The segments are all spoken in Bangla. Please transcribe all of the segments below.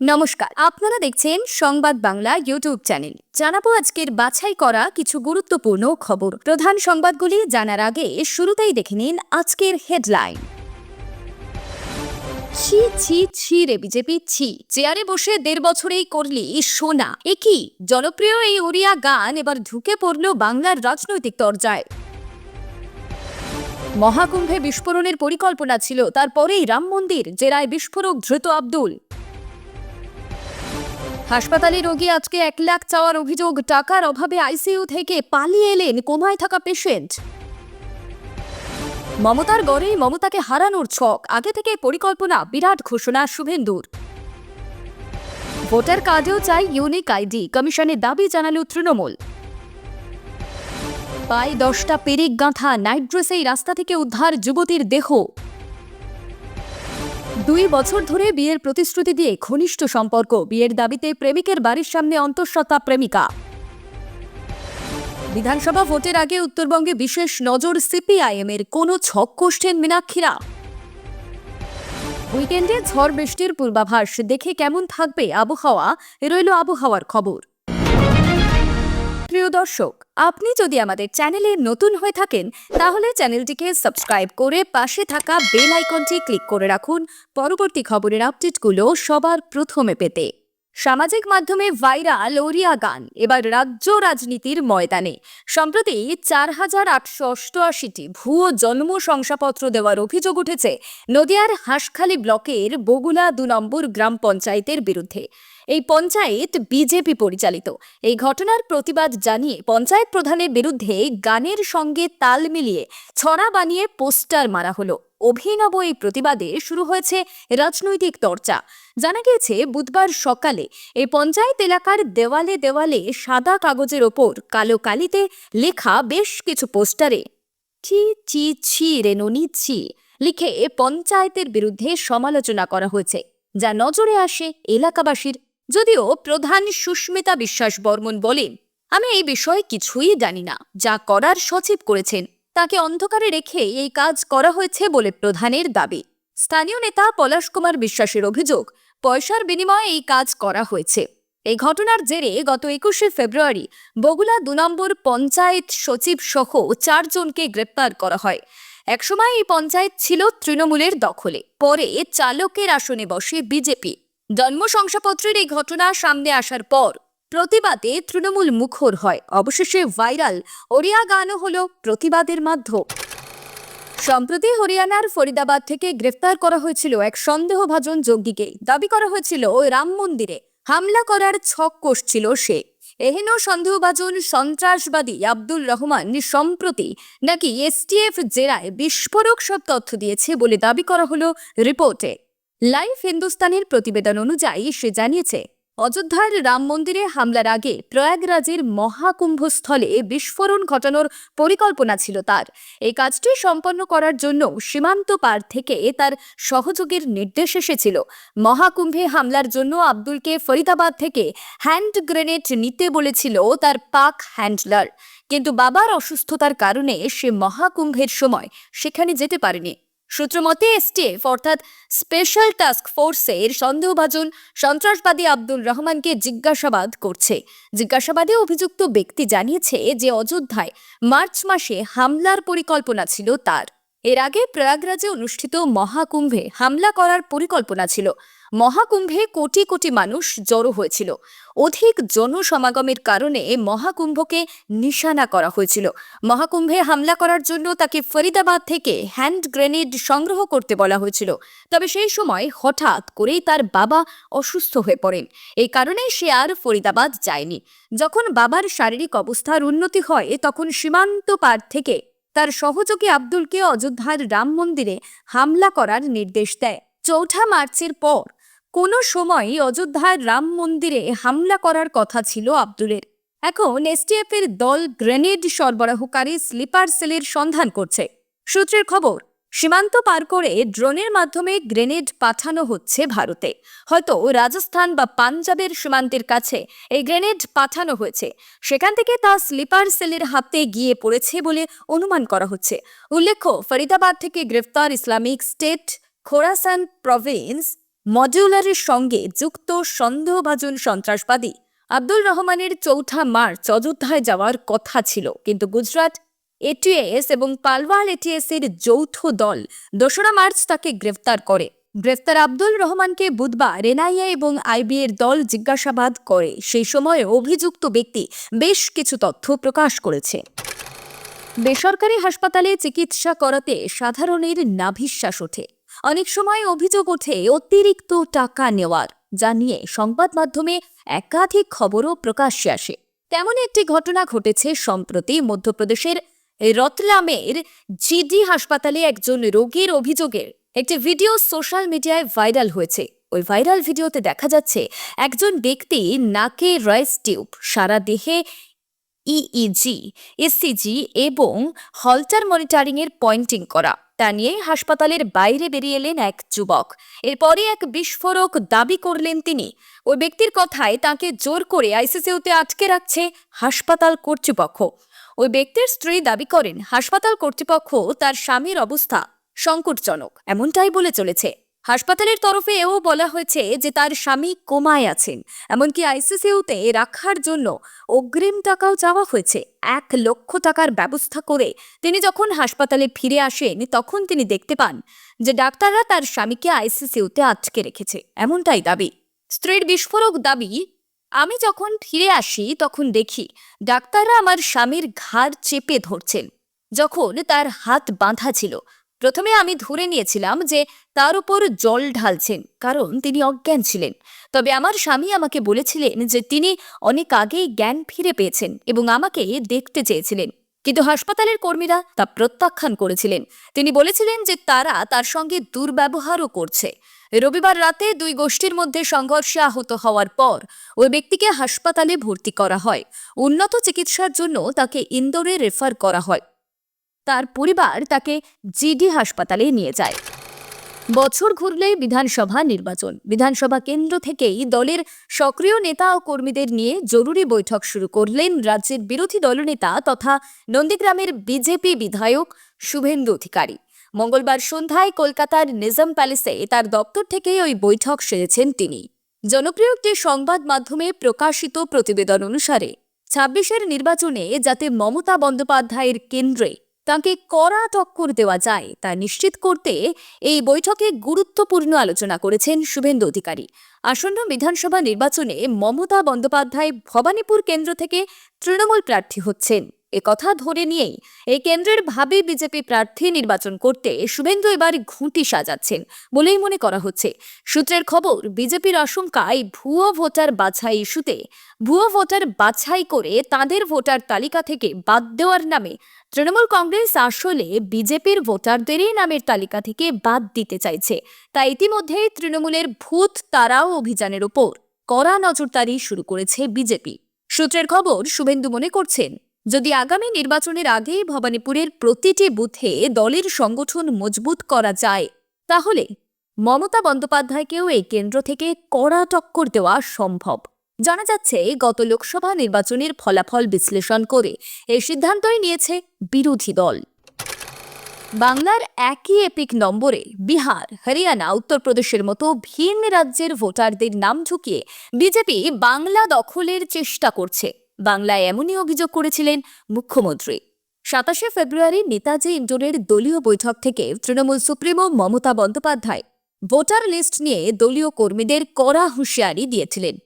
নমস্কার, আপনারা দেখছেন সংবাদ বাংলা ইউটিউব চ্যানেল। জানাব আজকের বাছাই করা কিছু গুরুত্বপূর্ণ খবর। প্রধান সংবাদগুলি জানার আগে শুরুতেই দেখে নিন আজকের হেডলাইন। ছি ছি ছি রে বিজেপি, ছি। চেয়ারে বসে দেড় বছরেই করলি সোনা। এ কি? জনপ্রিয় এই ওড়িয়া গান এবার ঢুকে পড়ল বাংলার রাজনৈতিক দরজায়। মহাকুম্ভে বিস্ফোরণের পরিকল্পনা ছিল, তারপরেই রাম মন্দির, জেরায় বিস্ফোরক ধৃত আব্দুল। হাসপাতালে রোগী আজকে এক লাখ চাওয়ার অভিযোগ, টাকার অভাবে আইসিইউ থেকে পালিয়ে এলেন কোমায় থাকা পেশেন্ট। মমতার গড়েই মমতাকে হারানোর ছক, আগে থেকে পরিকল্পনা, বিরাট ঘোষণা, শুভেন্দুর। ভোটার কার্ডেও চাই ইউনিক আইডি, কমিশনের দাবি জানালো তৃণমূল। পায়ে দশটা পেরেক গাঁথা নাইট ড্রেসেই রাস্তা থেকে উদ্ধার যুবতীর দেহ। দুই বছর ধরে বিয়ের প্রতিশ্রুতি দিয়ে ঘনিষ্ঠ সম্পর্ক। বিয়ের দাবিতে প্রেমিকের বাড়ির সামনে অন্তঃসত্ত্বা প্রেমিকা। বিধানসভা ভোটের আগে উত্তরবঙ্গে বিশেষ নজর সিপিআইএম এর কোনো ছক কোষ্ঠেন মীনাক্ষীরা। উইকেন্ডে ঝড় বৃষ্টির পূর্বাভাস। দেখে কেমন থাকবে আবহাওয়া? রইল আবহাওয়ার খবর। প্রিয় দর্শক, আপনি যদি আমাদের চ্যানেলে নতুন হয়ে থাকেন, তাহলে চ্যানেলটিকে সাবস্ক্রাইব করে পাশে থাকা বেল আইকনটি ক্লিক করে রাখুন। পরবর্তী খবরের আপডেটগুলো সবার প্রথমে পেতে। সামাজিক মাধ্যমে ভাইরাল ওরিয়া গান, এবার রাজ্য রাজনীতির ময়দানে। সম্প্রতি চার হাজার আটশো অষ্টআশিটি ভুয়ো জন্ম শংসাপত্র দেওয়ার অভিযোগ উঠেছে নদিয়ার হাঁসখালী ব্লকের বগুলা দু নম্বর গ্রাম পঞ্চায়েতের বিরুদ্ধে। এই পঞ্চায়েত বিজেপি পরিচালিত। এই ঘটনার প্রতিবাদ জানিয়ে পঞ্চায়েত প্রধানের বিরুদ্ধে গানের সঙ্গে তাল মিলিয়ে ছড়া বানিয়ে পোস্টার মারা হলো। অভিনব এই প্রতিবাদে শুরু হয়েছে রাজনৈতিক চর্চা জানা গিয়েছে, বুধবার সকালে এই পঞ্চায়েত এলাকার দেওয়ালে দেওয়ালে সাদা কাগজের ওপর কালো কালিতে লেখা বেশ কিছু পোস্টারে, ছি চি ছি রেনুনি ছি লিখে পঞ্চায়েতের বিরুদ্ধে সমালোচনা করা হয়েছে, যা নজরে আসে এলাকাবাসীর যদিও প্রধান সুস্মিতা বিশ্বাস বর্মন বলেন, আমি এই বিষয়ে কিছুই জানি না। যা করার সচিব করেছেন। তাকে অন্ধকারে রেখে এই কাজ করা হয়েছে বলে প্রধানের দাবি। স্থানীয় নেতা পলাশ কুমার বিশ্বাসের অভিযোগ, পয়সার বিনিময়ে এই কাজ করা হয়েছে। এই ঘটনার জেরে গত একুশে ফেব্রুয়ারি বগুলা দু নম্বর পঞ্চায়েত সচিব সহ চারজনকে গ্রেপ্তার করা হয়। একসময় এই পঞ্চায়েত ছিল তৃণমূলের দখলে। পরে চালকের আসনে বসে বিজেপি। জন্ম শংসাপত্রের এই ঘটনা সামনে আসার পর প্রতিবাদে তৃণমূল মুখর হয়। অবশেষে ভাইরাল ওড়িয়া গানও হলো প্রতিবাদের মাধ্যম। সম্প্রতি হরিয়ানার ফরিদাবাদ থেকে গ্রেফতার করা হয়েছিল এক সন্দেহভাজন যজ্ঞীকে দাবি করা হয়েছিল, ওই রাম মন্দিরে হামলা করার ছক কষছিল সে। এহেন সন্দেহভাজন সন্ত্রাসবাদী আব্দুল রহমান সম্প্রতি নাকি এসটিএফ জেরায় বিস্ফোরক সব তথ্য দিয়েছে বলে দাবি করা হলো রিপোর্টে। লাইভ হিন্দুস্তানের প্রতিবেদন অনুযায়ী সে জানিয়েছে, অযোধ্যার রাম মন্দিরে হামলার আগে প্রয়াগরাজের মহাকুম্ভস্থলে বিস্ফোরণ ঘটানোর পরিকল্পনা ছিল তার। এই কাজটি সম্পন্ন করার জন্য সীমান্ত পার থেকে তার সহযোগীর নির্দেশ এসেছিল। মহাকুম্ভে হামলার জন্য আব্দুলকে ফরিদাবাদ থেকে হ্যান্ড গ্রেনেড নিতে বলেছিল তার পাক হ্যান্ডলার। কিন্তু বাবার অসুস্থতার কারণে সে মহাকুম্ভের সময় সেখানে যেতে পারেনি। সূত্রমতে, এসটিএফ, অর্থাৎ স্পেশাল টাস্ক ফোর্সের সন্দেহভাজন সন্ত্রাসবাদী আব্দুল রহমানকে জিজ্ঞাসাবাদ করছে। জিজ্ঞাসাবাদে অভিযুক্ত ব্যক্তি জানিয়েছে যে, অযোধ্যায় মার্চ মাসে হামলার পরিকল্পনা ছিল তার। এর আগে প্রয়াগরাজে অনুষ্ঠিত মহাকুম্ভে হামলা করার পরিকল্পনা ছিল। মহাকুম্ভে কোটি কোটি মানুষ জড়ো হয়েছিল। অধিক জনসমাগমের কারণে মহাকুম্ভকে নিশানা করা হয়েছিল। মহাকুম্ভে হামলা করার জন্য তাকে ফরিদাবাদ থেকে হ্যান্ড গ্রেনেড সংগ্রহ করতে বলা হয়েছিল। তবে সেই সময় হঠাৎ করেই তার বাবা অসুস্থ হয়ে পড়েন। এই কারণে সে আর ফরিদাবাদ যায়নি। যখন বাবার শারীরিক অবস্থার উন্নতি হয়, তখন সীমান্ত পার থেকে তার সহযোগী আব্দুলকে অযোধ্যার রাম মন্দিরে হামলা করার নির্দেশ দেয়। চৌঠা মার্চের পর কোনো সময়ই অযোধ্যার রাম মন্দিরে হামলা করার কথা ছিল আব্দুলের। এখন এসটিএফ এর দল গ্রেনেড সরবরাহকারী স্লিপার সেলের সন্ধান করছে। সূত্রের খবর, সীমান্ত পার করে ড্রোনের মাধ্যমে গ্রেনেড পাঠানো হচ্ছে ভারতে। হয়তো রাজস্থান বা পাঞ্জাবের সীমান্তের কাছে এই গ্রেনেড পাঠানো হয়েছে। সেখান থেকে তা স্লিপার সেলের হাতে গিয়ে পড়েছে বলে অনুমান করা হচ্ছে। উল্লেখ্য, ফরিদাবাদ থেকে গ্রেফতার ইসলামিক স্টেট, খোরাসান প্রভিন্স মডিউলারের সঙ্গে যুক্ত সন্দেহভাজন সন্ত্রাসবাদী আব্দুল রহমানের চৌঠা মার্চ অযোধ্যায় যাওয়ার কথা ছিল। কিন্তু গুজরাট এটিএস এবং পালওয়াল এটিএস এর যৌথ দল দোসরা মার্চ তাকে গ্রেফতার করে। গ্রেফতার আব্দুল রহমানকে বুধবার এনআইএ এবং আইবি এর দল জিজ্ঞাসাবাদ করে। সেই সময় অভিযুক্ত ব্যক্তি বেশ কিছু তথ্য প্রকাশ করেছে। বেসরকারি হাসপাতালে চিকিৎসা করাতে সাধারণের নাভিশ্বাস ওঠে। অনেক সময় অভিযোগ ওঠে অতিরিক্ত টাকা নেওয়ার, যা নিয়ে সংবাদ মাধ্যমে একাধিক খবরও প্রকাশ্যে আসে। তেমন একটি ঘটনা ঘটেছে সম্প্রতি মধ্যপ্রদেশের রতলামের জিডি হাসপাতালে একজন রোগীর অভিযোগের একটি ভিডিও সোশ্যাল মিডিয়ায় ভাইরাল হয়েছে। ওই ভাইরাল ভিডিওতে দেখা যাচ্ছে একজন ব্যক্তি নাকে রয়েস টিউব, সারা দেহে ইইজি এসসিজি এবং হলটার মনিটরিং এর পয়েন্টিং করা। তা নিয়ে হাসপাতালের বাইরে বেরিয়ে এলেন এক যুবক। এরপরে এক বিস্ফোরক দাবি করলেন তিনি। ওই ব্যক্তির কথায় তাকে জোর করে আইসিসিউতে আটকে রাখছে হাসপাতাল কর্তৃপক্ষ। ওই ব্যক্তির স্ত্রী দাবি করেন, হাসপাতাল কর্তৃপক্ষ তার স্বামীর অবস্থা সংকটজনক। এমনটাই বলে চলেছে। হাসপাতালের তরফে এও বলা হয়েছে যে তার স্বামী কোমায় আছেন। এমনকি আইসিসিউতে রাখার জন্য অগ্রিম টাকাও চাওয়া হয়েছে। এক লক্ষ টাকার ব্যবস্থা করে তিনি যখন হাসপাতালে ফিরে আসেন, তখন তিনি দেখতে পান যে ডাক্তাররা তার স্বামীকে আইসিসিউতে আটকে রেখেছে। এমনটাই দাবি। স্ত্রীর বিস্ফোরক দাবি, আমি যখন ফিরে আসি, তখন দেখি ডাক্তাররা আমার স্বামীর ঘাড় চেপে ধরছেন। যখন তার হাত বাঁধা ছিল প্রথমে আমি ধরে নিয়েছিলাম যে তার উপর জল ঢালছেন, কারণ তিনি অজ্ঞান ছিলেন। তবে আমার স্বামী আমাকে বলেছিলেন যে তিনি অনেক আগেই জ্ঞান ফিরে পেয়েছেন এবং আমাকে দেখতে চেয়েছিলেন। কিন্তু হাসপাতালের কর্মীরা তা প্রত্যাখ্যান করেছিলেন। তিনি বলেছিলেন যে তারা তার সঙ্গে দুর্ব্যবহারও করছে। রবিবার রাতে দুই গোষ্ঠীর মধ্যে সংঘর্ষে আহত হওয়ার পর ওই ব্যক্তিকে হাসপাতালে ভর্তি করা হয়। উন্নত চিকিৎসার জন্য তাকে ইন্দোরে রেফার করা হয়। তার পরিবার তাকে জিডি হাসপাতালে নিয়ে যায়। বছর ঘুরলেই বিধানসভা নির্বাচন। বিধানসভা কেন্দ্র থেকেই দলের সক্রিয় নেতা ও কর্মীদের নিয়ে জরুরি বৈঠক শুরু করলেন রাজ্যের বিরোধী দলনেতা তথা নন্দীগ্রামের বিজেপি বিধায়ক শুভেন্দু অধিকারী। মঙ্গলবার সন্ধ্যায় কলকাতার নিজাম প্যালেসে তার দপ্তর থেকেই ওই বৈঠক সেরেছেন তিনি। জনপ্রিয় একটি সংবাদ মাধ্যমে প্রকাশিত প্রতিবেদন অনুসারে, ছাব্বিশের নির্বাচনে যাতে মমতা বন্দ্যোপাধ্যায়ের কেন্দ্রে তাকে কড়া টক্কর দেওয়া যায় তা নিশ্চিত করতে এই বৈঠকে গুরুত্বপূর্ণ আলোচনা করেছেন শুভেন্দু অধিকারী। আসন্ন বিধানসভা নির্বাচনে মমতা বন্দ্যোপাধ্যায় ভবানীপুর কেন্দ্র থেকে তৃণমূল প্রার্থী হচ্ছেন। কথা ধরে নিয়েই এই কেন্দ্রের ভাবে বিজেপি প্রার্থী নির্বাচন করতে শুভেন্দু এবার ঘুঁটি সাজাচ্ছেন বলেই মনে করা হচ্ছে। সূত্রের খবর, বিজেপির আশঙ্কায় ভুয়ো ভোটার বাছাই ইস্যুতে, ভুয়ো ভোটার বাছাই করে তাদের ভোটার তালিকা থেকে বাদ দেওয়ার নামে তৃণমূল কংগ্রেস আসলে বিজেপির ভোটারদেরই নামের তালিকা থেকে বাদ দিতে চাইছে। তা ইতিমধ্যেই তৃণমূলের ভূত তারাও অভিযানের ওপর কড়া নজরদারি শুরু করেছে বিজেপি। সূত্রের খবর, শুভেন্দু মনে করছেন যদি আগামী নির্বাচনের আগে ভবানীপুরের প্রতিটি বুথে দলের সংগঠন মজবুত করা যায়, তাহলে মমতা বন্দ্যোপাধ্যায়কেও এই কেন্দ্র থেকে কড়া টক্কর দেওয়া সম্ভব। জানা যাচ্ছে, গত লোকসভা নির্বাচনের ফলাফল বিশ্লেষণ করে এই সিদ্ধান্তই নিয়েছে বিরোধী দল। বাংলার একই এপিক নম্বরে বিহার, হরিয়ানা, উত্তরপ্রদেশের মতো ভিন রাজ্যের ভোটারদের নাম ঢুকিয়ে বিজেপি বাংলা দখলের চেষ্টা করছে। বাংলায় এমনই অভিযোগ করেছিলেন মুখ্যমন্ত্রী। সাতাশে ফেব্রুয়ারি নেতাজি ইন্ডোরের দলীয় বৈঠক থেকে Trinamool supremo Mamata Bandyopadhyay voter list নিয়ে দলীয় কর্মীদের কড়া হুঁশিয়ারি দিয়েছিলেন।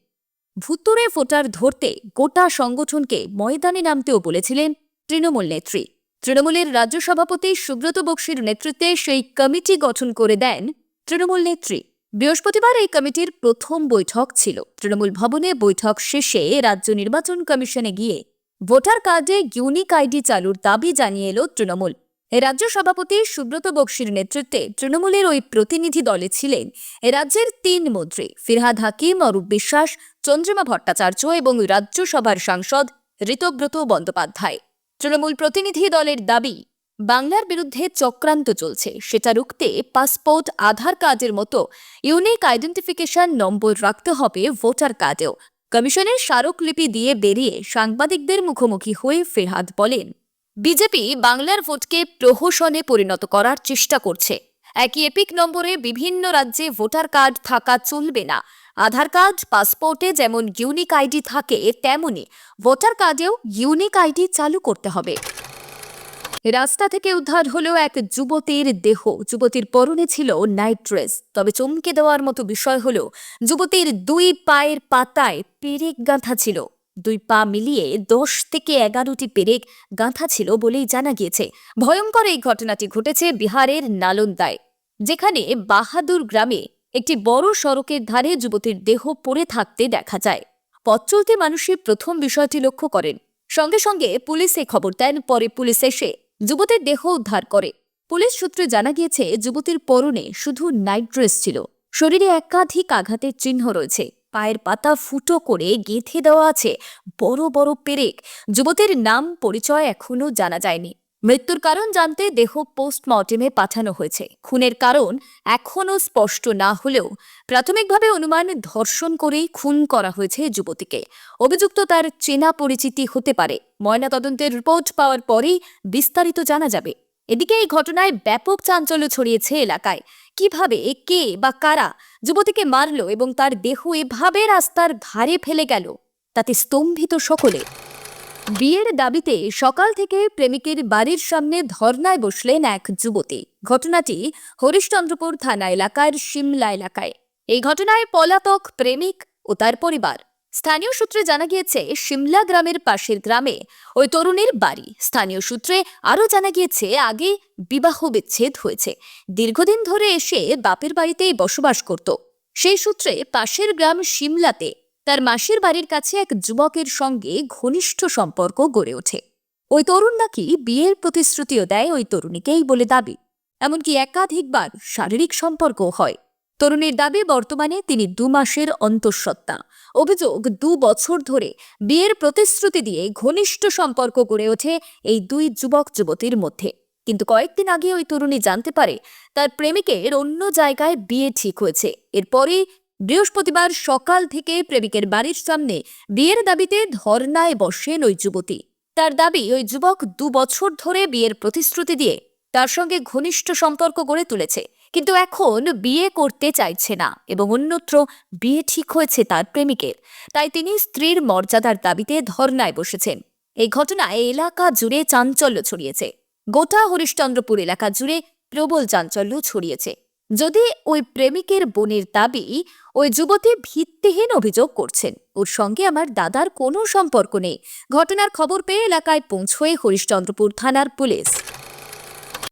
ভুতুরে ভোটার ধরতে গোটা সংগঠনকে ময়দানে নামতেও বলেছিলেন তৃণমূল নেত্রী। তৃণমূলের রাজ্য সভাপতি সুব্রত বক্সির নেতৃত্বে সেই কমিটি গঠন করে দেন তৃণমূল নেত্রী। বৃহস্পতিবার এই কমিটির প্রথম বৈঠক ছিল। তৃণমূল ভবনে বৈঠক শেষে রাজ্য নির্বাচন কমিশনে গিয়ে ভোটার কার্ডে ইউনিক আইডি চালুর দাবি জানিয়ে এলো তৃণমূল। রাজ্য সভাপতি সুব্রত বক্সির নেতৃত্বে তৃণমূলের ওই প্রতিনিধি দলে ছিলেন রাজ্যের তিন মন্ত্রী ফিরহাদ হাকিম, অরূপ বিশ্বাস, চন্দ্রিমা ভট্টাচার্য এবং রাজ্যসভার সাংসদ ঋতব্রত বন্দ্যোপাধ্যায়। তৃণমূল প্রতিনিধি দলের দাবি বাংলার বিরুদ্ধে চক্রান্ত চলছে। সেটা রুখতে পাসপোর্ট, আধার কার্ডের মতো ইউনিক আইডেন্টিফিকেশন নম্বর রাখতে হবে ভোটার কার্ডেও। কমিশনের স্মারকলিপি দিয়ে বেরিয়ে সাংবাদিকদের মুখোমুখি হয়ে ফেরহাদ বলেন, বিজেপি বাংলার ভোটকে প্রহসনে পরিণত করার চেষ্টা করছে। একই এপিক নম্বরে বিভিন্ন রাজ্যে ভোটার কার্ড থাকা চলবে না। আধার কার্ড, পাসপোর্টে যেমন ইউনিক আইডি থাকে, তেমনি ভোটার কার্ডেও ইউনিক আইডি চালু করতে হবে। রাস্তা থেকে উদ্ধার হলো এক যুবতীর দেহ। যুবতীর পরনে ছিল নাইট ড্রেস। তবে চমকে দেওয়ার মতো বিষয় হলো, যুবতীর দুই পায়ের পাতায় পেরেক গাঁথা ছিল। দুই পা মিলিয়ে দশ থেকে এগারোটি পেরেক গাঁথা ছিল বলেই জানা গিয়েছে। ভয়ঙ্কর এই ঘটনাটি ঘটেছে বিহারের নালন্দায়, যেখানে বাহাদুর গ্রামে একটি বড় সড়কের ধারে যুবতীর দেহ পড়ে থাকতে দেখা যায়। পথ চলতে মানুষের প্রথম বিষয়টি লক্ষ্য করেন। সঙ্গে সঙ্গে পুলিশে খবর দেন, পরে পুলিশ এসে যুবতীর দেহ উদ্ধার করে। পুলিশ সূত্রে জানা গিয়েছে, যুবতীর পরনে শুধু নাইট ড্রেস ছিল। শরীরে একাধিক আঘাতের চিহ্ন রয়েছে। পায়ের পাতা ফুটো করে গেঁথে দেওয়া আছে বড় বড় পেরেক। যুবতীর নাম পরিচয় এখনও জানা যায়নি। মৃত্যুর কারণ জানতে দেহ পোস্টমর্টেমে পাঠানো হয়েছে। খুনের কারণ এখনও স্পষ্ট না হলেও প্রাথমিকভাবে অনুমান ধর্ষণ করেই খুন করা হয়েছে যুবতীকে। অভিযুক্ত তার চেনা পরিচিতি হতে পারে। ময়নাতদন্তের রিপোর্ট পাওয়ার পরেই বিস্তারিত জানা যাবে। এদিকে এই ঘটনায় ব্যাপক চাঞ্চল্য ছড়িয়েছে এলাকায়। কীভাবে, এ কে বা কারা যুবতীকে মারল এবং তার দেহ এভাবে রাস্তার ধারে ফেলে গেল, তাতে স্তম্ভিত সকলে বিয়ের দাবিতে সকাল থেকে প্রেমিকের বাড়ির সামনে ধর্নায় বসলেন এক যুবতী। ঘটনাটি হরিশ্চন্দ্রপুর থানা এলাকার সিমলা এলাকায়। এই ঘটনায় পলাতক প্রেমিক ও তার পরিবার। স্থানীয় সূত্রে জানা গিয়েছে, সিমলা গ্রামের পাশের গ্রামে ওই তরুণীর বাড়ি। স্থানীয় সূত্রে আরও জানা গিয়েছে, আগে বিবাহ বিচ্ছেদ হয়েছে। দীর্ঘদিন ধরে এসে বাপের বাড়িতেই বসবাস করত। সেই সূত্রে পাশের গ্রাম সিমলাতে তার মাসির বাড়ির কাছে এক যুবকের সঙ্গে ঘনিষ্ঠ সম্পর্ক গড়ে ওঠে। ওই তরুণ নাকি বিয়ের প্রতিশ্রুতিও দেয় ওই তরুণীকেই বলে দাবি। এমনকি একাধিকবার শারীরিক সম্পর্কও হয়। তরুণীর দাবি, বর্তমানে তিনি দু মাসের অন্তঃসত্ত্বা। অভিযোগ, দু বছর ধরে বিয়ের প্রতিশ্রুতি দিয়ে ঘনিষ্ঠ সম্পর্ক গড়ে ওঠে এই দুই যুবক যুবতীর মধ্যে। কিন্তু কয়েকদিন আগে ওই তরুণী জানতে পারে, তার প্রেমিকের অন্য জায়গায় বিয়ে ঠিক হয়েছে। এরপরই বৃহস্পতিবার সকাল থেকে প্রেমিকের বাড়ির সামনে বিয়ের দাবিতে ধর্নায় বসেন ওই যুবতী। তার দাবি, ওই যুবক দু বছর ধরে বিয়ের প্রতিশ্রুতি দিয়ে তার সঙ্গে ঘনিষ্ঠ সম্পর্ক গড়ে তুলেছে। কিন্তু এখন বিয়ে করতে চাইছে না এবং অন্যত্র বিয়ে ঠিক হয়েছে তার প্রেমিকের। তাই তিনি স্ত্রীর মর্যাদার দাবিতে ধর্নায় বসেছেন। এই ঘটনায় এলাকা জুড়ে চাঞ্চল্য ছড়িয়েছে। গোটা হরিশ্চন্দ্রপুর এলাকা জুড়ে প্রবল চাঞ্চল্য ছড়িয়েছে। যদি ওই প্রেমিকের বোনের দাবি ওই যুবতী ভিত্তিহীন অভিযোগ করছেন, ওর সঙ্গে আমার দাদার কোনো সম্পর্ক নেই। ঘটনার খবর পেয়ে এলাকায় পৌঁছয় হরিশ্চন্দ্রপুর থানার পুলিশ।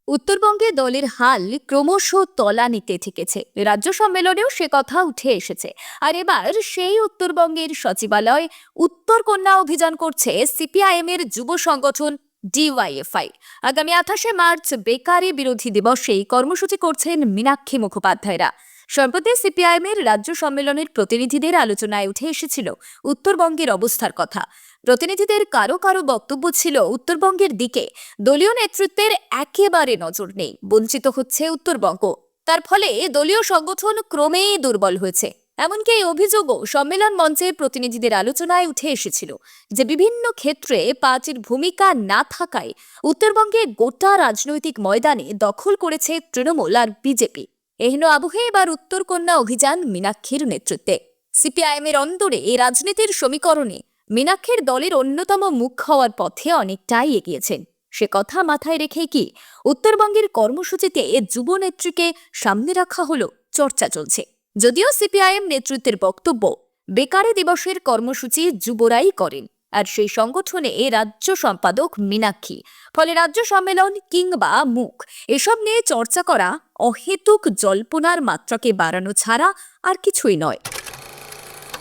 উত্তরবঙ্গে দলের হাল ক্রমশ তলা নিতে ঠেকেছে। রাজ্য সম্মেলনেও সে কথা উঠে এসেছে। আর এবার সেই উত্তরবঙ্গের সচিবালয় উত্তর কন্যা অভিযান করছে সিপিআইএম এর যুব সংগঠন ডিওয়াইএফআই আগামী আঠাশে মার্চ বেকারি বিরোধী দিবসে এই কর্মসূচি করছেন মীনাক্ষী মুখোপাধ্যায়রা। সম্প্রতি সিপিআইএম এর রাজ্য সম্মেলনের প্রতিনিধিদের আলোচনায় উঠে এসেছিল উত্তরবঙ্গের অবস্থার কথা। প্রতিনিধিদের কারও কারও বক্তব্য ছিল উত্তরবঙ্গের দিকে। দলীয় নেতৃত্বের একেবারে নজর নেই, বঞ্চিত হচ্ছে উত্তরবঙ্গ। তার ফলে দলীয় সংগঠন ক্রমেই দুর্বল হয়েছে। এমনকি এই অভিযোগও সম্মেলন মঞ্চে প্রতিনিধিদের আলোচনায় উঠে এসেছিল যে বিভিন্ন ক্ষেত্রে পার্টির ভূমিকা না থাকায় উত্তরবঙ্গে গোটা রাজনৈতিক ময়দানে দখল করেছে তৃণমূল আর বিজেপি। এহেন আবহে এবার উত্তর কন্যা অভিযান মীনাক্ষীর নেতৃত্বে। সিপিআইএমের অন্দরে এই রাজনীতির সমীকরণে মীনাক্ষীর দলের অন্যতম মুখ হওয়ার পথে অনেকটাই এগিয়েছেন। সে কথা মাথায় রেখে কি উত্তরবঙ্গের কর্মসূচিতে যুব নেত্রীকে সামনে রাখা হলো, চর্চা চলছে। যদিও সিপিআইএম নেতৃত্বের বক্তব্য, বেকারি দিবসের কর্মসূচি যুবরাই করেন, আর সেই সংগঠনে এ রাজ্য সম্পাদক মীনাক্ষী। ফলে রাজ্য সম্মেলন কিংবা মুখ, এসব নিয়ে চর্চা করা অহেতুক জল্পনার মাত্রাকে বাড়ানো ছাড়া আর কিছুই নয়।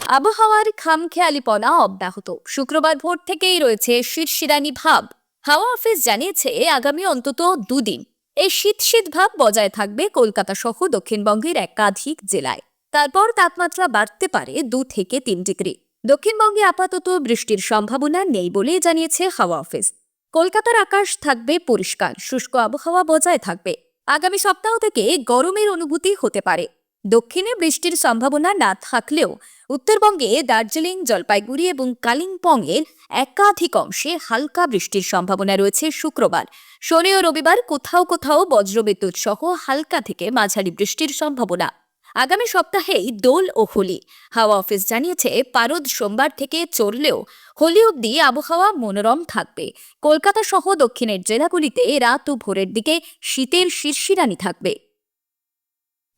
আবহাওয়ার খামখেয়ালিপনা অব্যাহত। শুক্রবার ভোর থেকেই রয়েছে শীর্ষিরানি ভাব। হাওয়া অফিস জানিয়েছে, আগামী অন্তত দুদিন এই শীত শীত ভাব বজায় থাকবে কলকাতা সহ দক্ষিণবঙ্গের একাধিক জেলায়। তারপর তাপমাত্রা বাড়তে পারে দু থেকে তিন ডিগ্রি। দক্ষিণবঙ্গে আপাতত বৃষ্টির সম্ভাবনা নেই বলে জানিয়েছে হাওয়া অফিস। কলকাতার আকাশ থাকবে পরিষ্কার, শুষ্ক আবহাওয়া বজায় থাকবে। আগামী সপ্তাহ থেকে গরমের অনুভূতি হতে পারে। দক্ষিণে বৃষ্টির সম্ভাবনা না থাকলেও উত্তরবঙ্গে দার্জিলিং, জলপাইগুড়ি এবং কালিম্পংয়ের একাধিক অংশে হালকা বৃষ্টির সম্ভাবনা রয়েছে শুক্রবার। শনি ও রবিবার কোথাও কোথাও বজ্রবিদ্যুৎ সহ হালকা থেকে মাঝারি বৃষ্টির সম্ভাবনা। আগামী সপ্তাহেই দোল ও হোলি। হাওয়া অফিস জানিয়েছে, পারদ সোমবার থেকে চললেও হোলি অবধি আবহাওয়া মনোরম থাকবে। কলকাতা সহ দক্ষিণের জেলাগুলিতে রাত ও ভোরের দিকে শীতের শিরশিরানি থাকবে।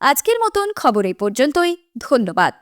আজকের মতন খবর এই পর্যন্তই। ধন্যবাদ।